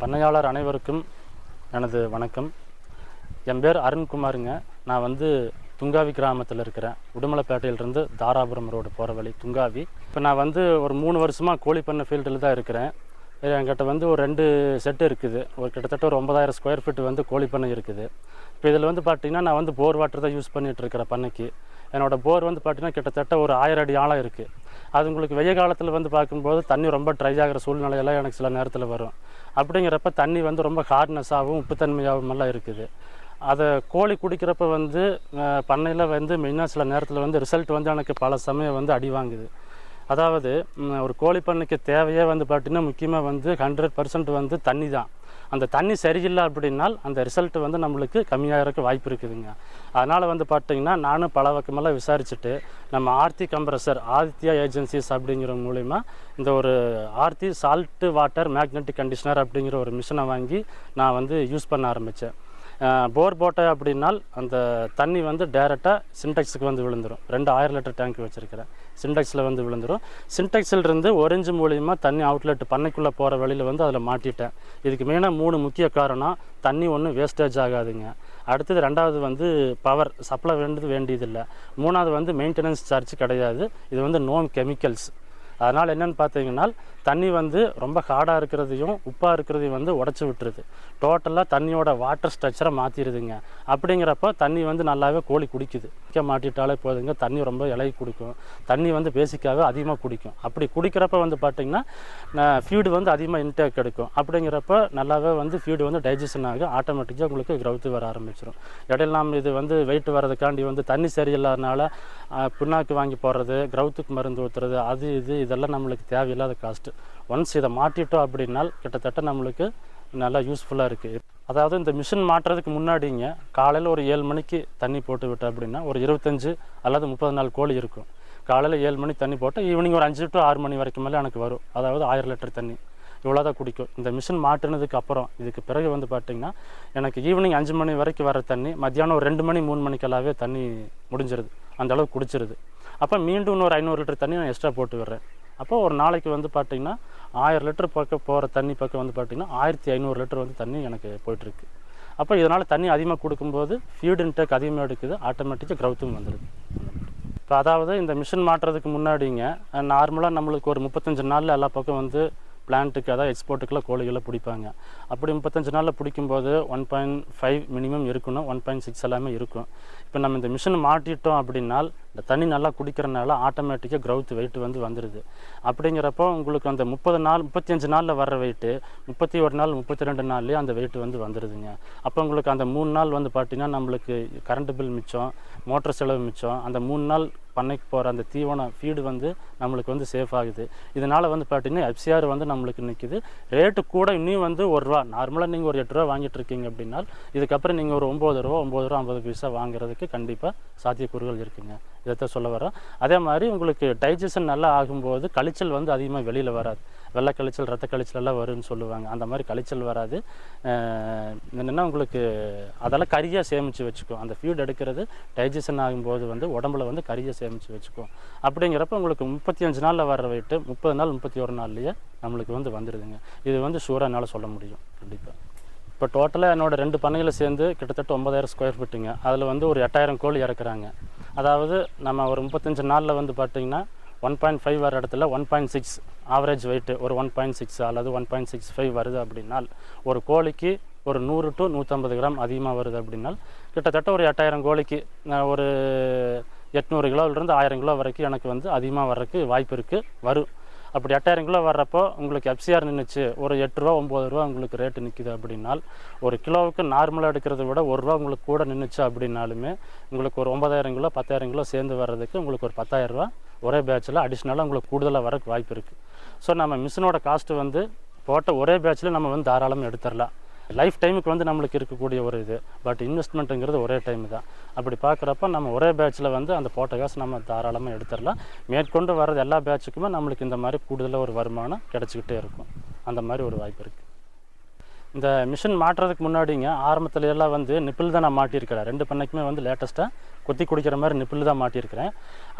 பண்ணையாளர் அனைவருக்கும் எனது வணக்கம். என் பேர் அருண்குமாருங்க. நான் வந்து துங்காவி கிராமத்தில் இருக்கிறேன். உடுமலைப்பேட்டையிலிருந்து தாராபுரம் ரோடு போகிற வழி துங்காவி. இப்போ நான் வந்து ஒரு மூணு வருஷமாக கோழி பண்ணை ஃபீல்டில் தான் இருக்கிறேன். என்கிட்ட வந்து ஒரு ரெண்டு செட்டு இருக்குது. ஒரு கிட்டத்தட்ட ஒரு ஒன்பதாயிரம் ஸ்கொயர் ஃபீட் வந்து கோழி பண்ணை இருக்குது. இப்போ இதில் வந்து பார்த்திங்கன்னா நான் வந்து போர் வாட்டர் தான் யூஸ் பண்ணிகிட்டு இருக்கிறேன் பண்ணைக்கு. என்னோடய போர் வந்து பார்த்திங்கன்னா கிட்டத்தட்ட ஒரு ஆயிரம் அடி ஆழம் இருக்குது அது உங்களுக்கு வெய்ய காலத்தில் வந்து பார்க்கும்போது தண்ணி ரொம்ப ட்ரை ஆகிற சூழ்நிலையெல்லாம் எனக்கு சில நேரத்தில் வரும். அப்படிங்கிறப்ப தண்ணி வந்து ரொம்ப ஹார்ட்னஸாகவும் உப்புத்தன்மையாகவும் எல்லாம் இருக்குது. அதை கோழி குடிக்கிறப்ப வந்து பண்ணையில் வந்து மெயினாக சில நேரத்தில் வந்து ரிசல்ட் வந்து எனக்கு பல சமயம் வந்து அடி வாங்குது. அதாவது ஒரு கோழி பண்ணைக்கு தேவையே வந்து பார்த்திங்கன்னா முக்கியமாக வந்து ஹண்ட்ரட் பர்சன்ட் வந்து தண்ணி தான் அந்த தண்ணி சரியில்லை அப்படின்னால் அந்த ரிசல்ட் வந்து நம்மளுக்கு கம்மியாகிறக்கு வாய்ப்பு இருக்குதுங்க. அதனால் வந்து பார்த்திங்கன்னா நானும் பல பக்கமெல்லாம் விசாரிச்சுட்டு நம்ம ஆர்த்தி கம்ப்ரஸர் ஆதித்யா ஏஜென்சிஸ் அப்படிங்கிற மூலிமா இந்த ஒரு Aarthi salt water magnetic conditioner அப்படிங்கிற ஒரு மிஷினை வாங்கி நான் வந்து யூஸ் பண்ண ஆரம்பித்தேன் போர் போட்டேன் அப்படின்னால் அந்த தண்ணி வந்து டேரெக்டாக சின்டெக்ஸுக்கு வந்து விழுந்துடும் ரெண்டு ஆயிரம் லிட்டர் டேங்க் வச்சுருக்கிறேன். சின்டெக்ஸில் வந்து விழுந்துடும் சின்டெக்ஸில் இருந்து ஒரிஞ்சு மூலியமாக தண்ணி அவுட்லெட் பண்ணைக்குள்ளே போகிற வழியில் வந்து அதில் மாட்டிட்டேன். இதுக்கு மெயினாக மூணு முக்கிய காரணம் தண்ணி ஒன்றும் வேஸ்டேஜ் ஆகாதுங்க. அடுத்தது ரெண்டாவது வந்து பவர் சப்ளை வேண்டியது வேண்டியதில்லை. மூணாவது வந்து மெயின்டெனன்ஸ் சார்ஜ் கிடையாது. இது வந்து நோன் கெமிக்கல்ஸ் அதனால் என்னென்னு பார்த்தீங்கன்னா தண்ணி வந்து ரொம்ப ஹார்டாக இருக்கிறதையும் உப்பாக இருக்கிறதையும் வந்து உடச்சி விட்டுருது. டோட்டலாக தண்ணியோட வாட்டர் ஸ்ட்ரக்சரை மாற்றிடுதுங்க அப்படிங்கிறப்ப தண்ணி வந்து நல்லாவே கோழி குடிக்குது. குடிக்க மாட்டிட்டாலே போதுங்க. தண்ணி ரொம்ப இலகி குடிக்கும். தண்ணி வந்து பேசிக்காகவே அதிகமாக குடிக்கும். அப்படி குடிக்கிறப்ப வந்து பார்த்திங்கன்னா ஃபீடு வந்து அதிகமாக இன்டேக் எடுக்கும். அப்படிங்கிறப்ப நல்லாவே வந்து ஃபீடு வந்து டைஜஷன் ஆகும் ஆட்டோமேட்டிக்காக உங்களுக்கு க்ரௌத்து வர ஆரம்பிச்சிடும் இடையில நாம் இது வந்து வெயிட் வர்றதுக்காண்டி வந்து தண்ணி சரியில்லாதனால புண்ணாக்கு வாங்கி போடுறது க்ரௌத்துக்கு மருந்து ஊற்றுறது அது இது இதெல்லாம் நம்மளுக்கு தேவையில்லாத காஸ்ட்டு ஒன்ஸ் இதை மாட்டிட்டோம் அப்படின்னால் கிட்டத்தட்ட நம்மளுக்கு நல்லா யூஸ்ஃபுல்லாக இருக்குது அதாவது இந்த மிஷின் மாட்டுறதுக்கு முன்னாடிங்க காலையில் ஒரு ஏழு மணிக்கு தண்ணி போட்டு விட்டோம் அப்படின்னா ஒரு இருபத்தஞ்சு அல்லது முப்பது நாள் கோழி இருக்கும். காலையில் ஏழு மணிக்கு தண்ணி போட்டு ஈவினிங் ஒரு அஞ்சு டு ஆறு மணி வரைக்கும் மேலே எனக்கு வரும். அதாவது ஆயிரம் லிட்டர் தண்ணி. இவ்வளோ தான் குடிக்கும். இந்த மிஷின் மாட்டினதுக்கு அப்புறம் இதுக்கு பிறகு வந்து பார்த்திங்கன்னா எனக்கு ஈவினிங் அஞ்சு மணி வரைக்கும் வர தண்ணி மத்தியானம் ஒரு ரெண்டு மணி மூணு மணிக்கெல்லாவே தண்ணி முடிஞ்சிருது. அந்த அளவுக்கு குடிச்சிருது. அப்போ மீண்டும் இன்னொரு ஐநூறு லிட்டர் தண்ணி நான் எக்ஸ்ட்ரா போட்டு விடுறேன். அப்போ ஒரு நாளைக்கு வந்து பார்த்திங்கன்னா ஆயிரம் லிட்டர் பக்கம் போகிற தண்ணி பக்கம் வந்து பார்த்திங்கன்னா ஆயிரத்தி ஐநூறு லிட்டர் வந்து தண்ணி எனக்கு போயிட்டுருக்கு. அப்போ இதனால் தண்ணி அதிகமாக கொடுக்கும்போது ஃபீட் இன்டேக் அதிகமாக எடுக்குது ஆட்டோமேட்டிக்காக க்ரௌத்தும் வந்துடுது. இப்போ அதாவது இந்த மிஷின் மாட்டுறதுக்கு முன்னாடிங்க நார்மலாக நம்மளுக்கு ஒரு முப்பத்தஞ்சு நாளில் எல்லா பக்கம் வந்து பிளான்ட்டுக்கு அதாவது எக்ஸ்போர்ட்டுக்கெல்லாம் கோழிகளை பிடிப்பாங்க. அப்படி முப்பத்தஞ்சு நாளில் பிடிக்கும்போது ஒன் பாயிண்ட் ஃபைவ் மினிமம் இருக்கணும் ஒன் பாயிண்ட் சிக்ஸ் எல்லாமே இருக்கும். இப்போ நம்ம இந்த மிஷின் மாட்டிட்டோம் அப்படின்னால் இந்த தண்ணி நல்லா குடிக்கிறனால ஆட்டோமேட்டிக்காக க்ரௌத் வெயிட் வந்து வந்துடுது அப்படிங்கிறப்போ உங்களுக்கு அந்த முப்பது நாள் முப்பத்தஞ்சு நாளில் வர்ற வெயிட்டு முப்பத்தி ஒரு நாள் முப்பத்தி ரெண்டு நாள்லேயே அந்த வெயிட் வந்து வந்துடுதுங்க அப்போ உங்களுக்கு அந்த மூணு நாள் வந்து பார்த்தீங்கன்னா நம்மளுக்கு கரண்ட் பில் மிச்சம் மோட்டர் செலவு மிச்சம் அந்த மூணு நாள் பண்ணைக்கு போகிற அந்த தீவனம் ஃபீடு வந்து நம்மளுக்கு வந்து சேஃப் ஆகுது. இதனால் வந்து பார்த்தீங்கன்னா எஃப்சிஆர் வந்து நம்மளுக்கு நிற்கிது ரேட்டு கூட இன்னும் வந்து ஒரு ரூபா நார்மலாக நீங்கள் ஒரு எட்டு ரூபா வாங்கிட்டு இருக்கீங்க அப்படின்னா இதுக்கப்புறம் நீங்கள் ஒரு ஒம்பது ரூபா ஒம்பது ரூபா ஐம்பது பைசா வாங்குறதுக்கு கண்டிப்பாக சாத்தியக்கூறுகள் இருக்குங்க. இதைத்தான் சொல்ல வரேன் அதே மாதிரி உங்களுக்கு டைஜஷன் நல்லா ஆகும்போது கழிச்சல் வந்து அதிகமாக வெளியில் வராது. வெள்ளை கழிச்சல் ரத்த கழிச்சல் எல்லாம் வரும்னு சொல்லுவாங்க. அந்த மாதிரி கழிச்சல் வராது. என்னென்னா உங்களுக்கு அதெல்லாம் கரியாக சேமித்து வச்சுக்கும் அந்த ஃபீட் எடுக்கிறது டைஜஷன் ஆகும்போது வந்து உடம்புல வந்து கரியாக சேமித்து வச்சுக்கும் அப்படிங்கிறப்ப உங்களுக்கு முப்பத்தி அஞ்சு நாளில் வர்ற வெயிட்டு முப்பது நாள் முப்பத்தி ஒரு நாள்லேயே நம்மளுக்கு வந்து வந்துடுதுங்க இது வந்து ஷூராக என்னால் சொல்ல முடியும். கண்டிப்பாக இப்போ டோட்டலாக என்னோட ரெண்டு பண்ணைகளை சேர்ந்து கிட்டத்தட்ட ஒன்பதாயிரம் ஸ்கொயர் ஃபீட்டுங்க அதில் வந்து ஒரு எட்டாயிரம் கோழி இறக்குறாங்க. அதாவது நம்ம ஒரு முப்பத்தஞ்சு நாளில் வந்து பார்த்திங்கன்னா ஒன் பாயிண்ட் ஃபைவ் வர இடத்துல one point six average weight ஒரு ஒன் பாயிண்ட் சிக்ஸ் அல்லது ஒன் பாயிண்ட் சிக்ஸ் ஃபைவ் வருது அப்படின்னால் ஒரு கோழிக்கு ஒரு நூறு டு நூற்றம்பது கிராம் அதிகமாக வருது அப்படின்னால் கிட்டத்தட்ட ஒரு எட்டாயிரம் கோழிக்கு நான் ஒரு எட்நூறு கிலோவிலிருந்து ஆயிரம் கிலோ வரைக்கும் எனக்கு வந்து அதிகமாக வர்றதுக்கு வாய்ப்பு இருக்குது வரும். அப்படி எட்டாயிரம் கிலோ வர்றப்போ உங்களுக்கு எஃப்சிஆர் நின்றுச்சு ஒரு எட்டு ரூபா ஒம்பது ரூபா உங்களுக்கு ரேட்டு நிற்கிது அப்படின்னால் ஒரு கிலோவுக்கு நார்மலாக எடுக்கிறத விட ஒரு ரூபா உங்களுக்கு கூட நின்றுச்சு அப்படின்னாலுமே உங்களுக்கு ஒரு ஒன்பதாயிரம் கிலோ பத்தாயிரம் கிலோ சேர்ந்து வர்றதுக்கு உங்களுக்கு ஒரு பத்தாயிரம் ரூபா ஒரே பேட்சில் அடிஷ்னலாக உங்களுக்கு கூடுதலாக வரக்கு வாய்ப்பு இருக்குது ஸோ நம்ம மிஷினோட காஸ்ட்டு வந்து போட்ட ஒரே பேட்சில் நம்ம வந்து தாராளமாக எடுத்துடலாம் லைஃப் டைமுக்கு வந்து நம்மளுக்கு இருக்கக்கூடிய ஒரு இது. பட் இன்வெஸ்ட்மெண்ட்டுங்கிறது ஒரே டைம் தான். அப்படி பார்க்குறப்ப நம்ம ஒரே பேட்சில் வந்து அந்த போட்ட காசு நம்ம தாராளமாக எடுத்துடலாம் மேற்கொண்டு வர்றது எல்லா பேட்சுக்குமே நம்மளுக்கு இந்த மாதிரி கூடுதலாக ஒரு வருமானம் கிடச்சிக்கிட்டே இருக்கும். அந்த மாதிரி ஒரு வாய்ப்பு இருக்குது இந்த மிஷின் மாட்டுறதுக்கு முன்னாடிங்க ஆரம்பத்துல எல்லாம் வந்து நிப்பிள் தான் நான் மாட்டியிருக்கிறேன் ரெண்டு பண்ணைக்குமே வந்து லேட்டஸ்ட்டாக குத்தி குடிக்கிற மாதிரி நிப்பில் தான் மாட்டியிருக்கிறேன்.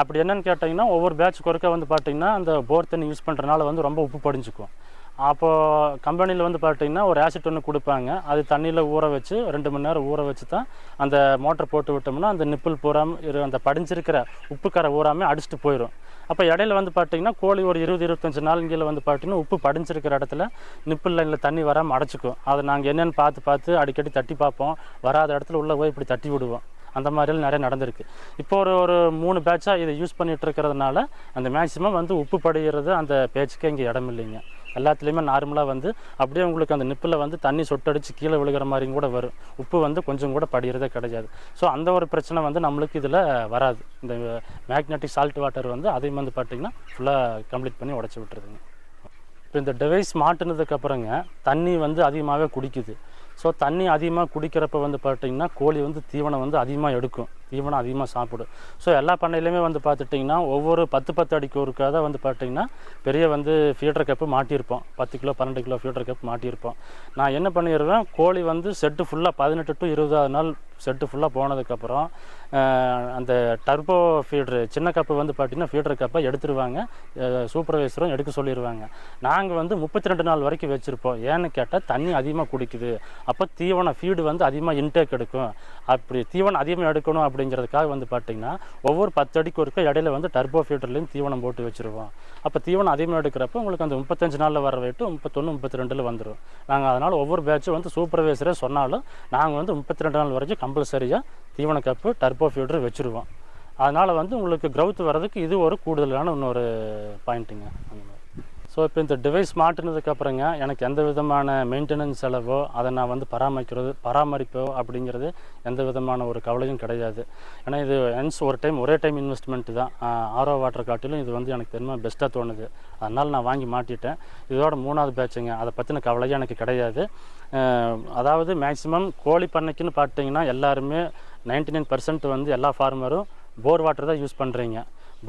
அப்படி என்னென்னு கேட்டிங்கன்னா ஒவ்வொரு பேட்ச் குறுக்க வந்து பார்த்தீங்கன்னா அந்த போர் தண்ணி யூஸ் பண்ணுறனால வந்து ரொம்ப உப்பு படிஞ்சுக்கும். அப்போது கம்பெனியில் வந்து பார்த்தீங்கன்னா ஒரு ஆசிட் ஒன்று கொடுப்பாங்க. அது தண்ணியில் ஊற வச்சு ரெண்டு மணி நேரம் ஊற வச்சு தான் அந்த மோட்டர் போட்டு விட்டோம்னா அந்த நிப்பிள் பூராமல் இரு அந்த படிஞ்சிருக்கிற உப்புக்கரை ஊறாமல் அடிச்சுட்டு போயிடும் அப்போ இடையில வந்து பார்த்தீங்கன்னா கோழி ஒரு இருபது இருபத்தஞ்சு நாளுங்கில வந்து பார்த்தீங்கன்னா உப்பு படிஞ்சிருக்கிற இடத்துல நிப்பிள் லைனில் தண்ணி வராமல் அடைச்சிக்கும். அதை நாங்கள் என்னென்னு பார்த்து பார்த்து அடிக்கடி தட்டி பார்ப்போம். வராத இடத்துல உள்ளே போய் இப்படி தட்டி விடுவோம். அந்த மாதிரிலாம் நிறைய நடந்திருக்கு. இப்போ ஒரு ஒரு மூணு பேட்சாக இதை யூஸ் பண்ணிகிட்டு இருக்கிறதுனால அந்த மேக்ஸிமம் வந்து உப்பு படிகிறது அந்த பேச்சுக்கே இங்கே இடம் இல்லைங்க. எல்லாத்துலேயுமே நார்மலாக வந்து அப்படியே உங்களுக்கு அந்த நிப்பில் வந்து தண்ணி சொட்டடிச்சு கீழே விழுகிற மாதிரியும் கூட வரும். உப்பு வந்து கொஞ்சம் கூட படிகிறதே கிடையாது. ஸோ அந்த ஒரு பிரச்சனை வந்து நம்மளுக்கு இதில் வராது. இந்த மேக்னெட்டிக் சால்ட் வாட்டர் வந்து அதையும் வந்து பார்த்திங்கன்னா ஃபுல்லாக கம்ப்ளீட் பண்ணி உடச்சி விட்டுருதுங்க. இப்போ இந்த டிவைஸ் மாட்டினதுக்கப்புறங்க தண்ணி வந்து அதிகமாகவே குடிக்குது. ஸோ தண்ணி அதிகமாக குடிக்கிறப்ப வந்து பார்த்திங்கன்னா கோழி வந்து தீவனம் வந்து அதிகமாக எடுக்கும். தீவனம் அதிகமாக சாப்பிடும் ஸோ எல்லா பண்ணையிலையுமே வந்து பார்த்துட்டிங்கன்னா ஒவ்வொரு பத்து பத்து அடிக்கு ஒருக்காக தான் வந்து பார்த்திங்கன்னா பெரிய வந்து ஃபியூட்டர் கப்பு மாட்டியிருப்போம். பத்து கிலோ பன்னெண்டு கிலோ ஃபியூட்டர் கப் மாட்டியிருப்போம். நான் என்ன பண்ணிடுவேன் கோழி வந்து செட்டு ஃபுல்லாக பதினெட்டு டு இருபதாவது நாள் செட்டு ஃபுல்லாக போனதுக்கப்புறம் அந்த டர்போ ஃபீட்ரு சின்ன கப்பு வந்து பார்த்திங்கன்னா ஃபீடர் கப்பை எடுத்துருவாங்க. சூப்பர்வைசரும் எடுக்க சொல்லிடுவாங்க நாங்கள் வந்து முப்பத்தி ரெண்டு நாள் வரைக்கும் வச்சுருப்போம். ஏன்னு கேட்டால் தண்ணி அதிகமாக குடிக்குது. அப்போ தீவனம் ஃபீடு வந்து அதிகமாக இன்டேக் எடுக்கும். அப்படி தீவனம் அதிகமாக எடுக்கணும் அப்படி அப்படிங்கிறதுக்காக வந்து பார்த்திங்கன்னா ஒவ்வொரு பத்து அடிக்கு ஒருக்க இடையில வந்து டர்போ ஃபீடர்லேயும் தீவனம் போட்டு வச்சுருவோம். அப்போ தீவனம் அதிகமாக எடுக்கிறப்ப உங்களுக்கு அந்த முப்பத்தஞ்சு நாளில் வர ரேட்டு முப்பத்தொன்று முப்பத்தி ரெண்டில் வந்துடும் நாங்கள் அதனால் ஒவ்வொரு பேட்சும் வந்து சூப்பர்வைசரே சொன்னாலும் நாங்கள் வந்து முப்பத்தி ரெண்டு நாள் வரைக்கும் கம்பல்சரியாக தீவன கப்பு டர்போ ஃபீடர் வச்சுருவோம். அதனால் வந்து உங்களுக்கு க்ரௌத் வர்றதுக்கு இது ஒரு கூடுதலான இன்னொரு பாயிண்ட்டுங்க அந்த மாதிரி. ஸோ இப்போ இந்த டிவைஸ் மாட்டினதுக்கு அப்புறங்க எனக்கு எந்த விதமான மெயின்டெனன்ஸ் செலவோ அதை நான் வந்து பராமரிக்கிறது பராமரிப்போ அப்படிங்கிறது எந்த விதமான ஒரு கவலையும் கிடையாது. ஏன்னா இது என்ஸ் ஒரு டைம் ஒரே டைம் இன்வெஸ்ட்மெண்ட் தான். ஆரோ வாட்டர் காட்டிலும் இது வந்து எனக்கு தெரியுமா பெஸ்ட்டாக தோணுது. அதனால் நான் வாங்கி மாட்டிட்டேன். இதோட மூணாவது பேட்சுங்க அதை பற்றின கவலையும் எனக்கு கிடையாது. அதாவது மேக்ஸிமம் கோழி பண்ணைக்குன்னு பார்த்தீங்கன்னா எல்லாருமே நைன்டி நைன் வந்து எல்லா ஃபார்மரும் போர் வாட்டர் தான் யூஸ் பண்ணுறீங்க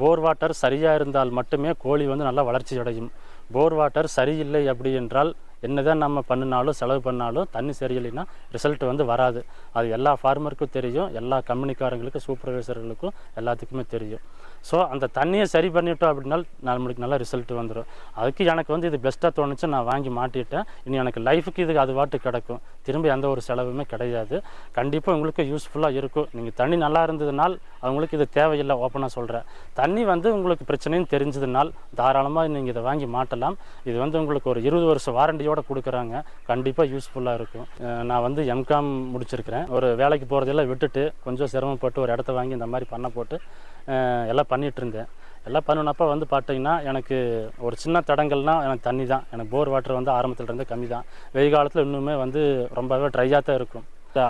போர் வாட்டர் சரியாக இருந்தால் மட்டுமே கோழி வந்து நல்லா வளர்ச்சி அடையும். போர் வாட்டர் சரியில்லை அப்படி என்றால் என்னதான் நம்ம பண்ணினாலும் செலவு பண்ணாலும் தண்ணி சரியில்லைன்னா ரிசல்ட் வந்து வராது. அது எல்லா ஃபார்மருக்கும் தெரியும் எல்லா கம்பெனிக்காரங்களுக்கும் சூப்பர்வைசர்களுக்கும் எல்லாத்துக்குமே தெரியும். ஸோ அந்த தண்ணியை சரி பண்ணிட்டோம் அப்படின்னா நம்மளுக்கு நல்ல ரிசல்ட் வந்துடும் அதுக்கு எனக்கு வந்து இது பெஸ்ட்டாக தோணுச்சு நான் வாங்கி மாட்டிட்டேன். இனி எனக்கு லைஃபுக்கு இது அது வாட்டு கிடக்கும். திரும்ப எந்த ஒரு செலவுமே கிடையாது. கண்டிப்பாக உங்களுக்கு யூஸ்ஃபுல்லாக இருக்கும். நீங்கள் தண்ணி நல்லா இருந்ததுனால் அவங்களுக்கு இது தேவையில்லை ஓப்பனாக சொல்கிறேன் தண்ணி வந்து உங்களுக்கு பிரச்சனைன்னு தெரிஞ்சதுனால் தாராளமாக நீங்கள் இதை வாங்கி மாட்டலாம். இது வந்து உங்களுக்கு ஒரு இருபது வருஷம் வாரண்டியோட கொடுக்குறாங்க. கண்டிப்பாக யூஸ்ஃபுல்லாக இருக்கும். நான் வந்து எம்காம் முடிச்சிருக்கிறேன். ஒரு வேலைக்கு போகிறதெல்லாம் விட்டுட்டு கொஞ்சம் சிரமப்பட்டு ஒரு இடத்த வாங்கி இந்த மாதிரி பண்ண போட்டு எல்லாம் பண்ணிகிட்டு இருந்தேன். எல்லாம் பண்ணினப்போ வந்து பார்த்தீங்கன்னா எனக்கு ஒரு சின்ன தடங்கள்னா எனக்கு தண்ணி தான். எனக்கு போர் வாட்டர் வந்து ஆரம்பத்தில் இருந்தே கம்மி தான். வெயில் காலத்தில் இன்னுமே வந்து ரொம்பவே ட்ரையாக தான் இருக்கும்.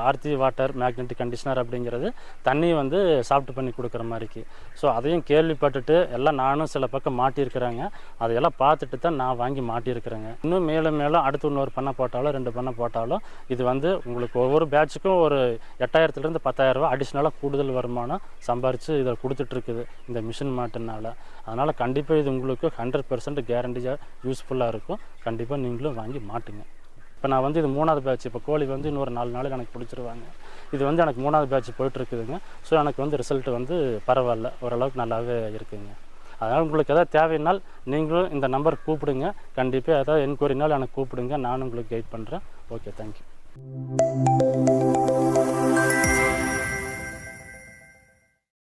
ஆர்த்தி வாட்டர் மேக்னெட்டிக் கண்டிஷனர் அப்படிங்கிறது தண்ணி வந்து சாஃப்ட் பண்ணி கொடுக்குற மாதிரிக்கு. ஸோ அதையும் கேள்விப்பட்டுட்டு எல்லாம் நானும் சில பக்கம் மாட்டியிருக்கிறாங்க. அதையெல்லாம் பார்த்துட்டு தான் நான் வாங்கி மாட்டியிருக்கிறேங்க. இன்னும் மேலும் மேலும் அடுத்து இன்னொரு பண்ணை போட்டாலும் ரெண்டு பண்ணை போட்டாலும் இது வந்து உங்களுக்கு ஒவ்வொரு பேட்சுக்கும் ஒரு எட்டாயிரத்துலேருந்து பத்தாயிரரூபா அடிஷ்னலாக கூடுதல் வருமானம் சம்பாரித்து இதை கொடுத்துட்ருக்குது இந்த மிஷின் மாட்டுனால. அதனால் கண்டிப்பாக இது உங்களுக்கு ஹண்ட்ரட் பர்சன்ட் கேரண்டியாக யூஸ்ஃபுல்லாக இருக்கும். கண்டிப்பாக நீங்களும் வாங்கி மாட்டுங்க. இப்போ நான் வந்து இது மூணாவது பேட்ச் இப்போ கோழி வந்து இன்னொரு நாலு நாள் எனக்கு பிடிச்சிருவாங்க. இது வந்து எனக்கு மூணாவது பேட்ச் போயிட்டுருக்குதுங்க. ஸோ எனக்கு வந்து ரிசல்ட் வந்து பரவாயில்ல. ஓரளவுக்கு நல்லாவே இருக்குங்க. அதனால் உங்களுக்கு எதாவது தேவைன்னால் நீங்களும் இந்த நம்பர் கூப்பிடுங்க. கண்டிப்பாக எதாவது என்கொயரினாலும் எனக்கு கூப்பிடுங்க. நானும் உங்களுக்கு கைட் பண்ணுறேன் ஓகே தேங்க்யூ